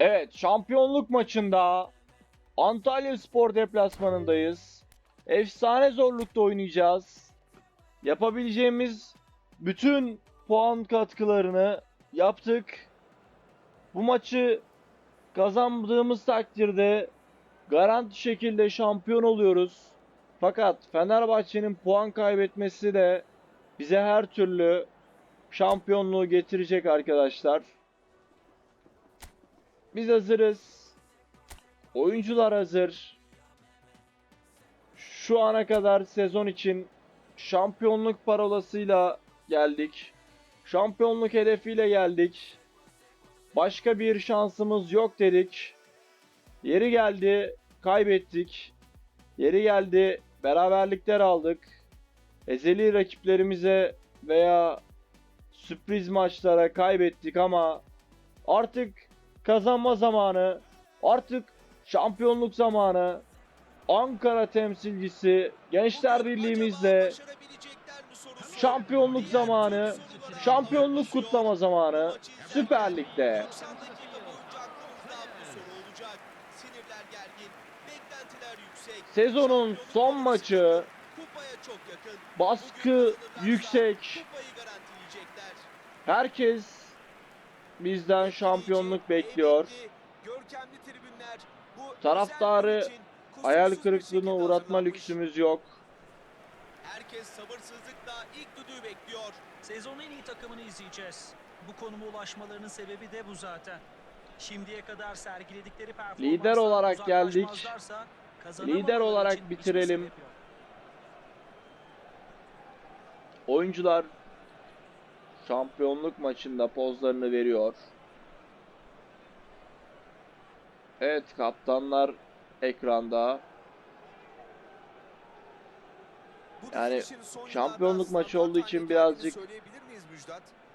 Evet, şampiyonluk maçında Antalya Spor deplasmanındayız. Efsane zorlukta oynayacağız. Yapabileceğimiz bütün puan katkılarını yaptık. Bu maçı kazandığımız takdirde garanti şekilde şampiyon oluyoruz. Fakat Fenerbahçe'nin puan kaybetmesi de bize her türlü şampiyonluğu getirecek arkadaşlar. Biz hazırız. Oyuncular hazır. Şu ana kadar sezon için şampiyonluk parolasıyla geldik. Şampiyonluk hedefiyle geldik. Başka bir şansımız yok dedik. Yeri geldi, kaybettik. Yeri geldi, beraberlikler aldık. Ezeli rakiplerimize veya sürpriz maçlara kaybettik ama artık kazanma zamanı, artık şampiyonluk zamanı. Ankara temsilcisi Gençler Birliğimizle şampiyonluk zamanı, şampiyonluk kutlama zamanı Süper Lig'de. Sezonun son maçı, baskı yüksek. Herkes bizden şampiyonluk bekliyor. Taraftarı Hayal kırıklığına uğratma lüksümüz yok. Herkes sabırsızlıkla ilk düdüğü bekliyor. Sezonun en iyi takımını izleyeceğiz. Bu konuma ulaşmalarının sebebi de bu zaten. Şimdiye kadar sergiledikleri performanstan Lider olarak geldik. Lider olarak hiçbir bitirelim. Oyuncular şampiyonluk maçında pozlarını veriyor. Evet kaptanlar ekranda. Yani şampiyonluk maçı olduğu için birazcık?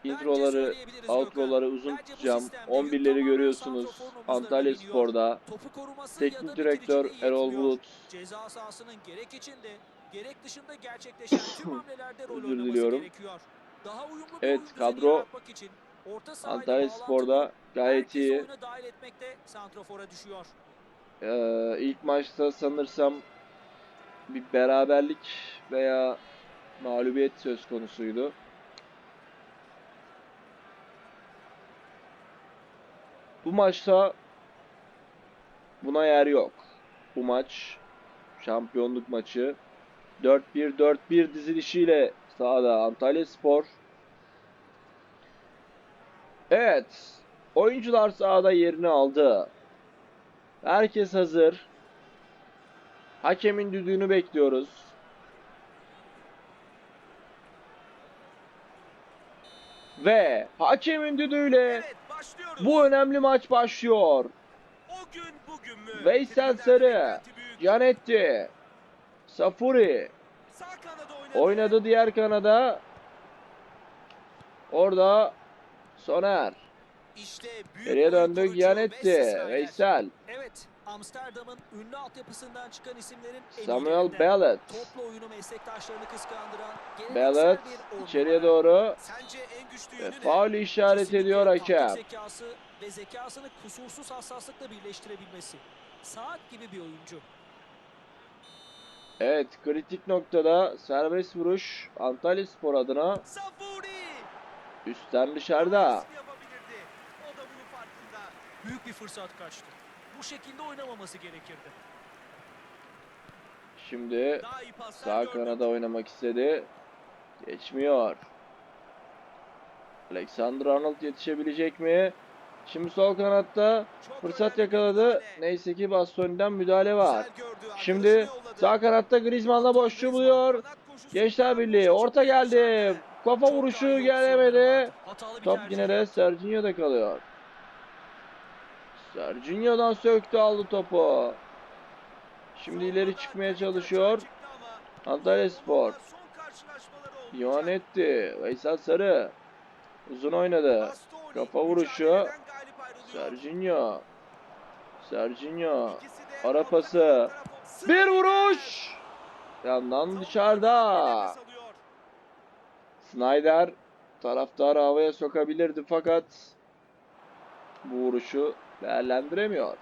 Introları, outroları uzun tutacağım. sistemde 11'leri tamamen görüyorsunuz. Antalya. Spor'da. Teknik direktör Erol. Bulut. Ceza sahasının gerek içinde gerek dışında gerçekleşen tüm hamlelerde rol oynaması gerekiyor. Daha uyumlu Evet, kadro Antalya Spor'da gayet iyi. oyuna dahil etmekte santrafora düşüyor. Ee, ilk maçta sanırsam bir beraberlik veya mağlubiyet söz konusuydu. Bu maçta buna yer yok. Bu maç şampiyonluk maçı 4-1-4-1 dizilişiyle sahada Antalya Spor. Evet. Oyuncular sahada yerini aldı. Herkes hazır. Hakemin düdüğünü bekliyoruz. Ve hakemin düdüğüyle Evet bu önemli maç başlıyor. O gün bugün mü? Veysel Sarı. Canetti, Safuri oynadı. diğer kanada. Orada Soner. İşte Geriye oyun döndü kurucu Gianetti, Wesley Sneijder. Veysel, Evet, Amsterdam'ın ünlü altyapısından çıkan isimlerin Samuel. Bellet. Topla oyunu meslektaşlarını kıskandıran Bellet içeriye doğru Sence en güçlü ve yönü ne? faul işaret ediyor hakem. zekası ve zekasını kusursuz hassaslıkla birleştirebilmesi. Saat gibi bir oyuncu. Evet kritik noktada serbest vuruş Antalya Spor adına üstten dışarıda. Büyük bir fırsat kaçtı. Bu şekilde oynamaması gerekirdi. Şimdi sağ kanada oynamak istedi. Geçmiyor. Alexander Arnold yetişebilecek mi? Şimdi sol kanatta fırsat yakaladı. Neyse ki Bastoni'den müdahale var. Şimdi. Sağ kanatta Griezmann'la boşluğu buluyor. Gençler. Birliği orta geldi. Kafa vuruşu gelemedi. Top yine de Serginho'da kalıyor. Serginho'dan söktü aldı topu. Şimdi ileri çıkmaya çalışıyor. Antalya Spor. Ionetti. Veysel Sarı. Uzun oynadı. Kafa vuruşu. Serginho. Serginho. Ara pası. Bir vuruş. Yandan dışarıda. Snyder taraftarı havaya sokabilirdi fakat bu vuruşu değerlendiremiyor.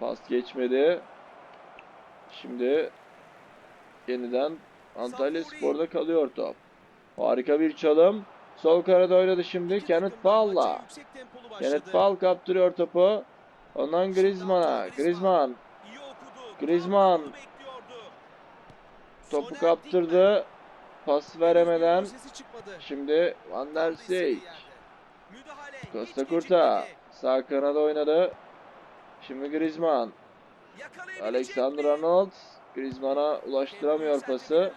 Pas geçmedi. Şimdi yeniden Antalya. Spor'da kalıyor top. Harika bir çalım. Sol kanada oynadı şimdi. Kenneth Ball'la. Kenneth Ball kaptırıyor topu. Ondan Griezmann'a. Griezmann. Griezmann. Topu kaptırdı. Pas veremeden. Şimdi Van der Seyk. Costa Curta. Sağ kanada oynadı. Şimdi Griezmann. Alexander? Arnold. Griezmann'a ulaştıramıyor pası.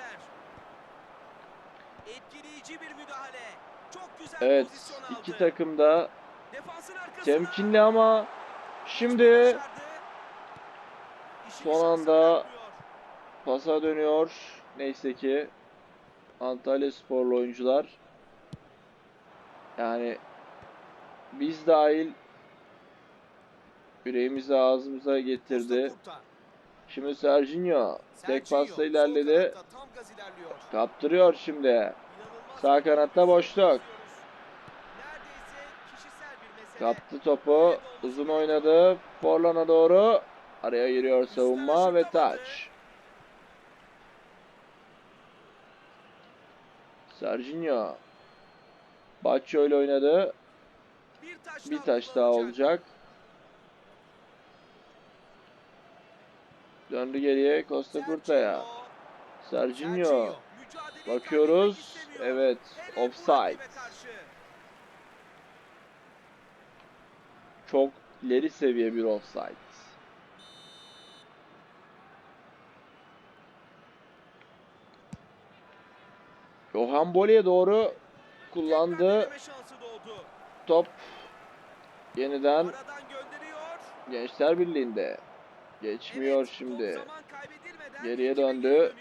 Evet, iki takım da temkinli ama şimdi son anda pasa dönüyor. Neyse ki Antalya sporlu oyuncular yani biz dahil yüreğimizi ağzımıza getirdi. Şimdi Serginho tek pasla ilerledi. Kaptırıyor şimdi. Sağ kanatta boşluk. izliyoruz. Neredeyse kişisel bir mesele. Kaptı topu. Uzun oynadı. Forlan'a doğru. Araya giriyor savunma ve taç. Serginho. Baccio ile oynadı. Bir taş, daha olacak. Döndü geriye Costa Curta'ya. Serginho. Bakıyoruz. Evet. Offside. Çok ileri seviye bir offside. Johan Bole'ye doğru kullandı. Top yeniden. Gençler Birliği'nde. Geçmiyor Evet, şimdi. Geriye döndü.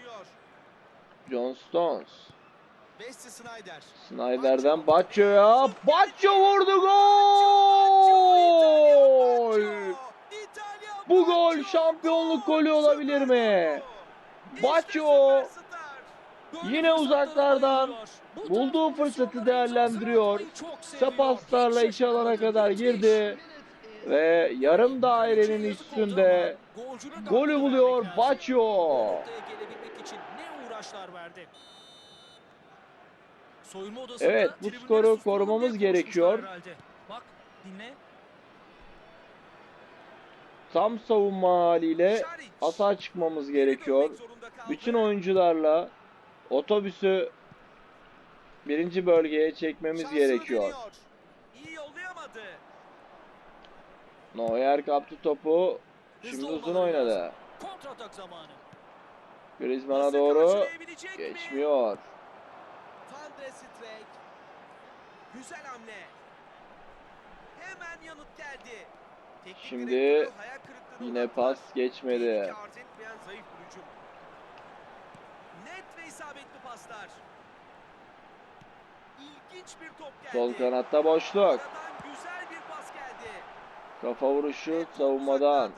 John Stones. Wesley Snyder. Snyder'den Baccio'ya. Baccio vurdu gol! Bu gol şampiyonluk golü olabilir mi? Baccio yine uzaklardan bulduğu fırsatı değerlendiriyor. Kısa paslarla iç alana kadar girdi ve yarım dairenin üstünde golü buluyor Baccio. Evet, bu skoru korumamız gerekiyor. Bak dinle. Tam savunma haliyle atağa çıkmamız gerekiyor. Bütün oyuncularla otobüsü birinci bölgeye çekmemiz gerekiyor. İyi yollayamadı. Neuer kaptı topu. Şimdi uzun oynadı. Griezmann'a doğru geçmiyor. Van der Streek. Güzel hamle. Hemen yanıt geldi. Teknik Şimdi Yine pas geçmedi. Etmeyen zayıf hücum. Net ve isabetli paslar. İlginç bir top geldi. Sol kanatta boşluk. Aradan güzel bir pas geldi. Kafa vuruşu Ve savunmadan.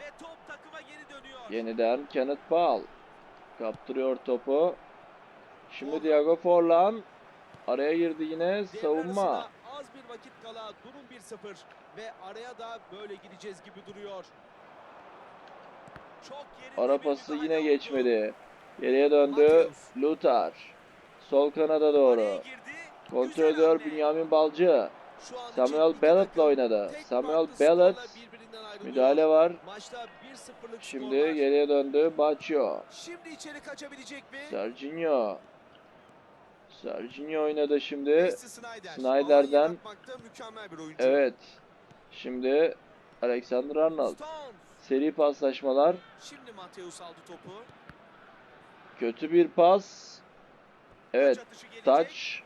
Ve top takıma geri dönüyor. Yeniden Kenneth Ball. Kaptırıyor topu. Şimdi Diego Forlan. Araya girdi yine savunma. az bir vakit kala durum 1-0 ve araya da böyle gireceğiz gibi duruyor. Çok Ara pası yine geçmedi. Geriye döndü. Lutar. Sol kanada doğru. Kontrol ediyor. Bünyamin Balcı. Samuel takım oynadı. Samuel ayrılıyor. müdahale var. Maçta 1-0'lık Şimdi geriye döndü Baccio. Şimdi içeri kaçabilecek mi? Serginho. Serginho oynadı şimdi. Snyder'den-. Evet. Şimdi Alexander Arnold. Seri paslaşmalar. Şimdi Mateus aldı topu. Kötü bir pas. Evet. Taç.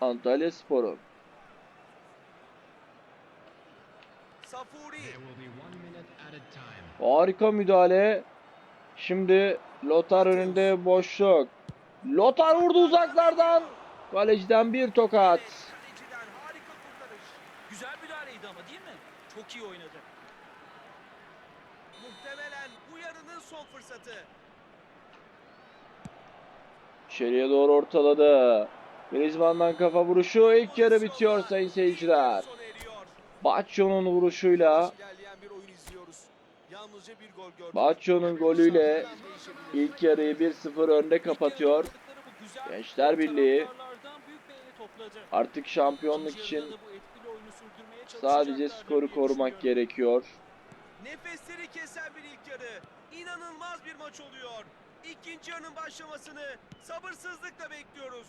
Antalya. Safuri. Harika müdahale. Şimdi Lotar önünde boşluk. Lotar vurdu uzaklardan. Kaleciden bir tokat. Güzel müdahaleydi ama değil mi? Çok iyi oynadı. Muhtemelen bu yarının son fırsatı. İçeriye doğru ortaladı. Griezmann'dan kafa vuruşu ilk yarı bitiyor sayın seyirciler. Batshuayi'nin vuruşuyla İlerleyen bir oyun izliyoruz. Yalnızca bir gol gördük. Batshuayi'nin golüyle ilk yarıyı 1-0 önde kapatıyor. Gençler Birliği. Artık şampiyonluk için sadece skoru korumak gerekiyor. Nefesleri kesen bir ilk yarı. İnanılmaz bir maç oluyor. İkinci yarının başlamasını sabırsızlıkla bekliyoruz.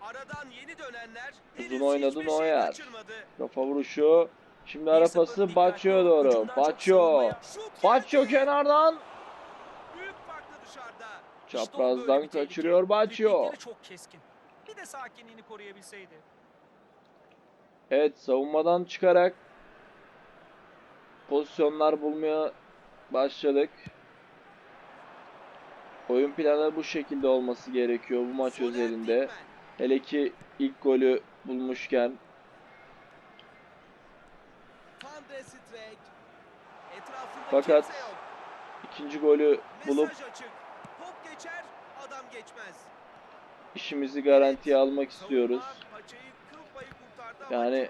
Aradan yeni dönenler Uzun henüz oynadı hiçbir şey kaçırmadı. Kafa vuruşu. Şimdi ara 1-0 pası ol. doğru. Batshuayi geldi. kenardan. Çaprazdan kaçırıyor. Frikikleri çok keskin. Bir de sakinliğini koruyabilseydi. Evet savunmadan çıkarak pozisyonlar bulmaya başladık. Oyun planı bu şekilde olması gerekiyor bu maç özelinde. Hele ki ilk golü bulmuşken Van der Streek. Etrafında Fakat ikinci golü bulup işimizi garantiye almak istiyoruz. Yani-.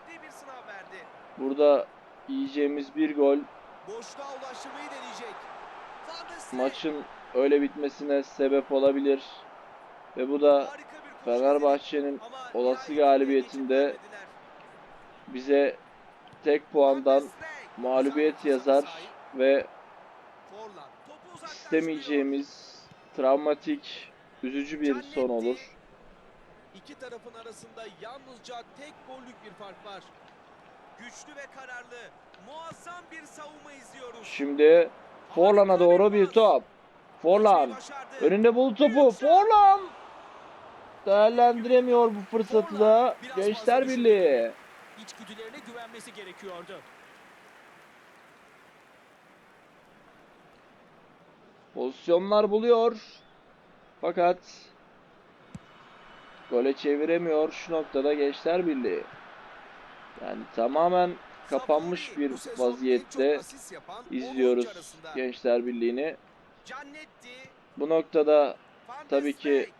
Burada yiyeceğimiz bir gol maçın öyle bitmesine sebep olabilir. Ve bu da Fenerbahçe'nin olası galibiyetinde bize tek puandan mağlubiyet yazar ve istemeyeceğimiz travmatik, üzücü bir son olur. İki tarafın arasında yalnızca tek gollük bir fark var. Güçlü ve kararlı, muazzam bir savunma izliyoruz. Şimdi Forlan'a doğru bir top. Forlan önünde bul topu. Forlan değerlendiremiyor bu fırsatı da Gençler Birliği. İçgüdülerine güvenmesi gerekiyordu. Pozisyonlar buluyor. Fakat gole çeviremiyor şu noktada Gençler Birliği. Yani tamamen kapanmış bir vaziyette izliyoruz. Gençler Birliği'ni. Bu noktada Tabii ki-.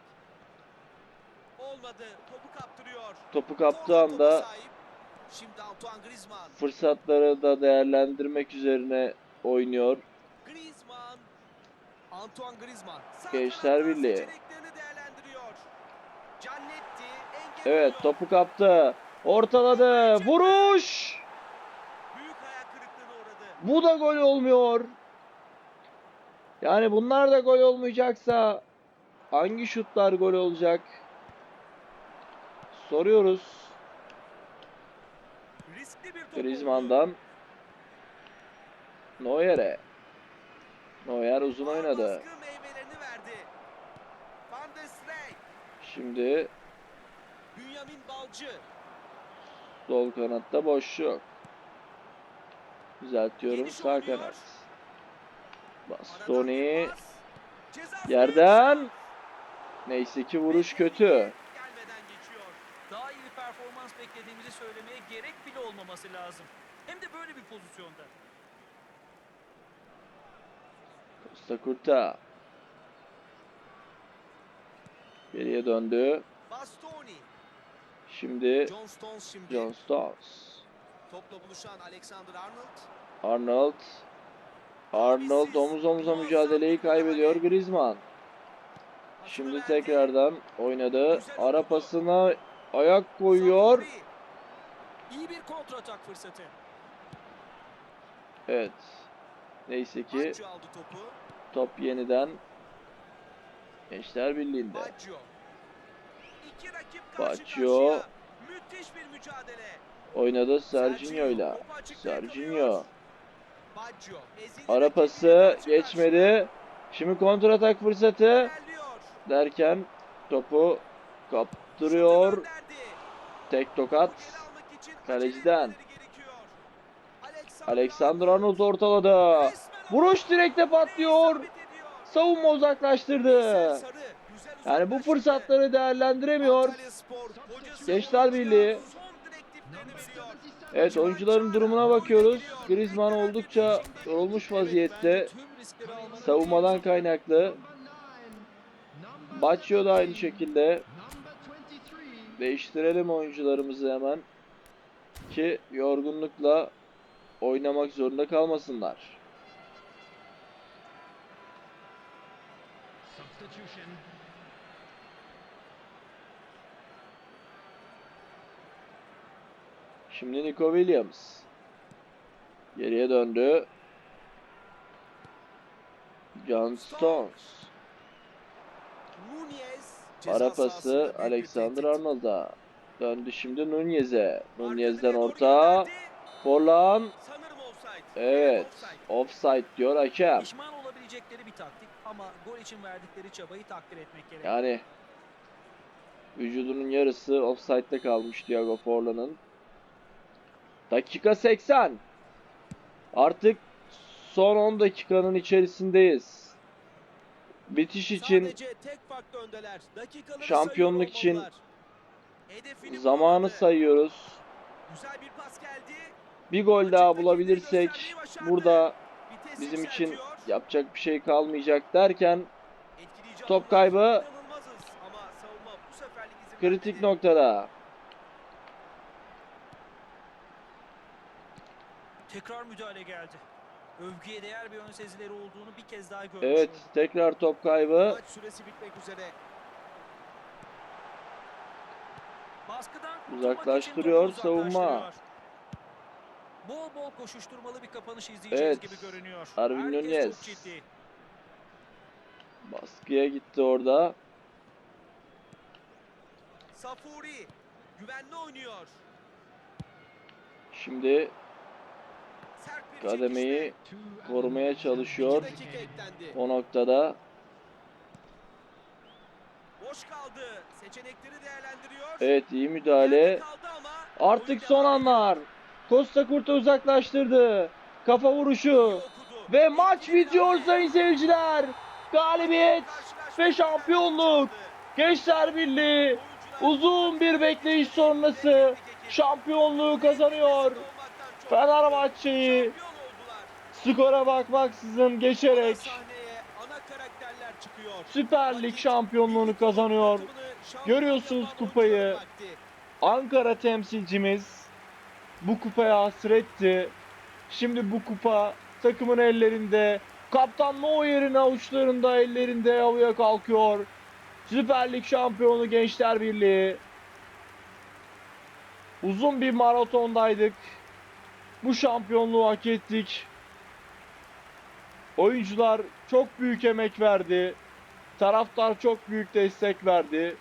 Topu kaptığı anda. Şimdi Antoine Griezmann. fırsatları da değerlendirmek üzerine oynuyor. Griezmann. Antoine Griezmann. Gençler Birliği. Evet topu kaptı. Ortaladı. Vuruş. Bu da gol olmuyor. Yani bunlar da gol olmayacaksa hangi şutlar gol olacak? Soruyoruz. Riskli bir top oldu. Griezmann'dan Neuer'e. Neuer uzun oynadı. Şimdi Bünyamin Balcı. sol kanatta boşluk. Düzeltiyorum sağ kanat. Bastoni yerden. Neyse ki vuruş kötü. Gelmeden geçiyor. Daha iyi bir performans beklediğimizi söylemeye gerek bile olmaması lazım. Hem de böyle bir pozisyonda. Costa Curta. Geriye döndü. Bastoni. Şimdi John Stones şimdi. John Stones. Topla buluşan Alexander Arnold. Arnold. Arnold omuz omuza mücadeleyi kaybediyor Griezmann. Şimdi tekrardan oynadı. Ara pasına ayak koyuyor. İyi bir kontratak fırsatı. Evet. Neyse ki top yeniden Gençler Birliği'nde. Karşıya. Müthiş bir mücadele. Oynadı. Baggio. ezili Ara pası geçmedi. Şimdi kontratak fırsatı derken topu Şutu gönderdi. Tek tokat. Kaleciden. Alexander Arnold ortaladı. Vuruş direkte patlıyor. Savunma uzaklaştırdı. Yani bu fırsatları değerlendiremiyor. Gençler Birliği. Evet oyuncuların durumuna bakıyoruz. Griezmann oldukça yorulmuş vaziyette. Savunmadan kaynaklı. Baccio da aynı şekilde. Değiştirelim oyuncularımızı hemen. Ki yorgunlukla oynamak zorunda kalmasınlar. Şimdi Nico Williams. Geriye döndü. John Stones. Nunez Ara sahasında pası büyük bir Alexander. Arnold'a. Döndü şimdi Nunez'e. Nunez'den orta. Forlan. Evet. offside. Diyor hakem. Pişman olabilecekleri bir taktik ama gol için verdikleri çabayı takdir etmek gerek. Yani vücudunun yarısı offside'de kalmış Thiago Forlan'ın. Dakika 80. Artık son 10 dakikanın içerisindeyiz. Bitiş için şampiyonluk için zamanı sayıyoruz. Bir gol daha bulabilirsek burada bizim için yapacak bir şey kalmayacak derken top kaybı. Kritik noktada. Tekrar müdahale geldi. Övgüye değer bir ön sezileri olduğunu bir kez daha görmüş Evet, olduk. tekrar top kaybı. Maç süresi bitmek üzere. Baskıdan Uzaklaştırıyor savunma. Bol bol koşuşturmalı bir kapanış izleyeceğiz Evet, gibi görünüyor. Herkes Nunez. Baskıya gitti orada. Safuri güvenli oynuyor. Şimdi kademeyi korumaya çalışıyor. O noktada Boş kaldı. Seçenekleri değerlendiriyor. evet iyi müdahale. Artık son anlar. Costa Curta uzaklaştırdı. Kafa vuruşu. Ve maç bitiyor sayın seyirciler. Galibiyet ve şampiyonluk. Gençler Birliği uzun bir bekleyiş sonrası şampiyonluğu kazanıyor. Fenerbahçe'yi. Skora bakmaksızın geçerek. Süper Lig şampiyonluğunu kazanıyor. Görüyorsunuz kupayı. Ankara temsilcimiz bu kupaya hasretti. Şimdi bu kupa takımın ellerinde. Kaptan Neuer'in avuçlarında, ellerinde havaya kalkıyor. Süper Lig şampiyonu Gençler Birliği. Uzun bir maratondaydık. Bu şampiyonluğu hak ettik. Oyuncular çok büyük emek verdi. Taraftar çok büyük destek verdi.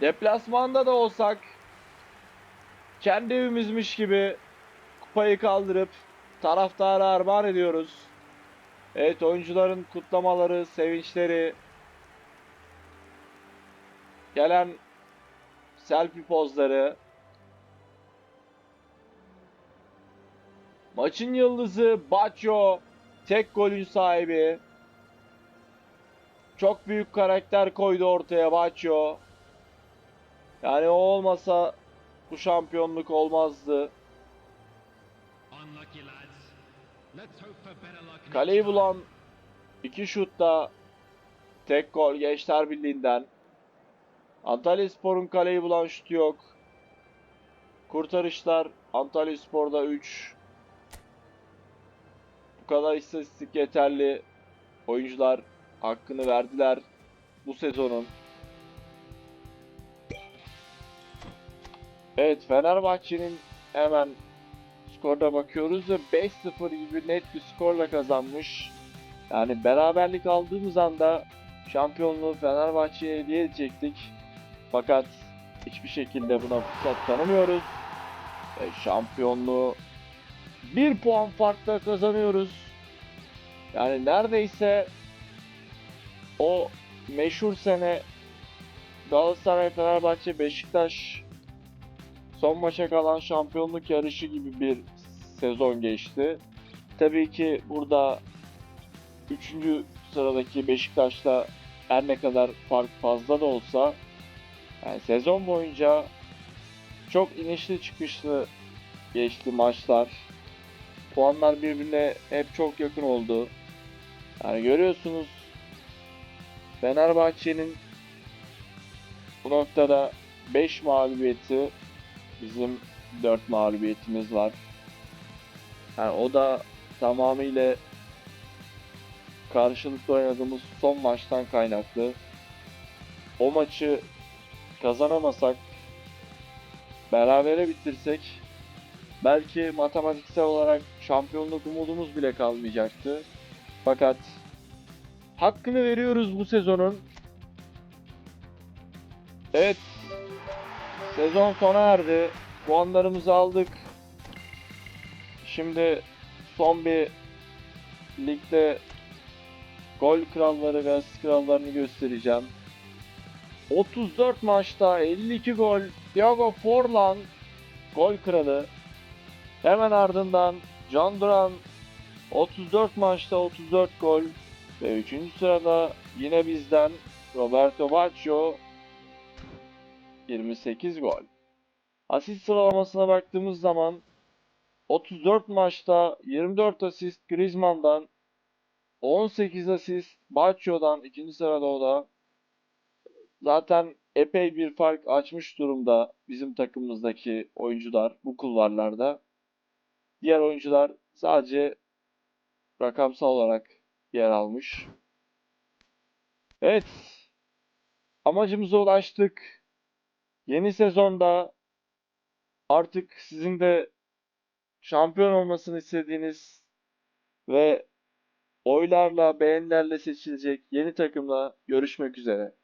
Deplasmanda da olsak kendi evimizmiş gibi kupayı kaldırıp taraftara armağan ediyoruz. Evet oyuncuların kutlamaları, sevinçleri, gelen selfie pozları, maçın yıldızı Baggio, tek golün sahibi. Çok büyük karakter koydu ortaya Baggio. Yani o olmasa bu şampiyonluk olmazdı. Kaleyi bulan iki şutta tek gol Gençler Birliği'nden. Antalyaspor'un kaleyi bulan şutu yok. Kurtarışlar Antalyaspor'da 3. Bu kadar istatistik yeterli. Oyuncular hakkını verdiler bu sezonun. Evet Fenerbahçe'nin hemen skorda bakıyoruz ve 5-0 gibi net bir skorla kazanmış. Yani beraberlik aldığımız anda şampiyonluğu Fenerbahçe'ye hediye edecektik. Fakat hiçbir şekilde buna fırsat tanımıyoruz. Ve şampiyonluğu bir puan farkla kazanıyoruz. Yani neredeyse o meşhur sene Galatasaray, Fenerbahçe, Beşiktaş son maça kalan şampiyonluk yarışı gibi bir sezon geçti. Tabii ki burada 3. sıradaki Beşiktaş'la her ne kadar fark fazla da olsa yani sezon boyunca çok inişli çıkışlı geçti maçlar. Puanlar birbirine hep çok yakın oldu. Yani görüyorsunuz Fenerbahçe'nin bu noktada 5 mağlubiyeti bizim 4 mağlubiyetimiz var. Yani o da tamamıyla karşılıklı oynadığımız son maçtan kaynaklı. O maçı kazanamasak, berabere bitirsek belki matematiksel olarak şampiyonluk umudumuz bile kalmayacaktı. Fakat hakkını veriyoruz bu sezonun. Evet. Sezon sona erdi. Puanlarımızı aldık. Şimdi son bir ligde gol kralları ve asist krallarını göstereceğim. 34 maçta 52 gol Thiago Forlan gol kralı. Hemen ardından Can Duran 34 maçta 34 gol ve 3. sırada yine bizden Roberto Baggio 28 gol. Asist sıralamasına baktığımız zaman 34 maçta 24 asist Griezmann'dan 18 asist Baggio'dan ikinci sırada o da. Zaten epey bir fark açmış durumda bizim takımımızdaki oyuncular bu kulvarlarda. Diğer oyuncular sadece rakamsal olarak yer almış. Evet. Amacımıza ulaştık. Yeni sezonda artık sizin de şampiyon olmasını istediğiniz ve oylarla, beğenilerle seçilecek yeni takımla görüşmek üzere.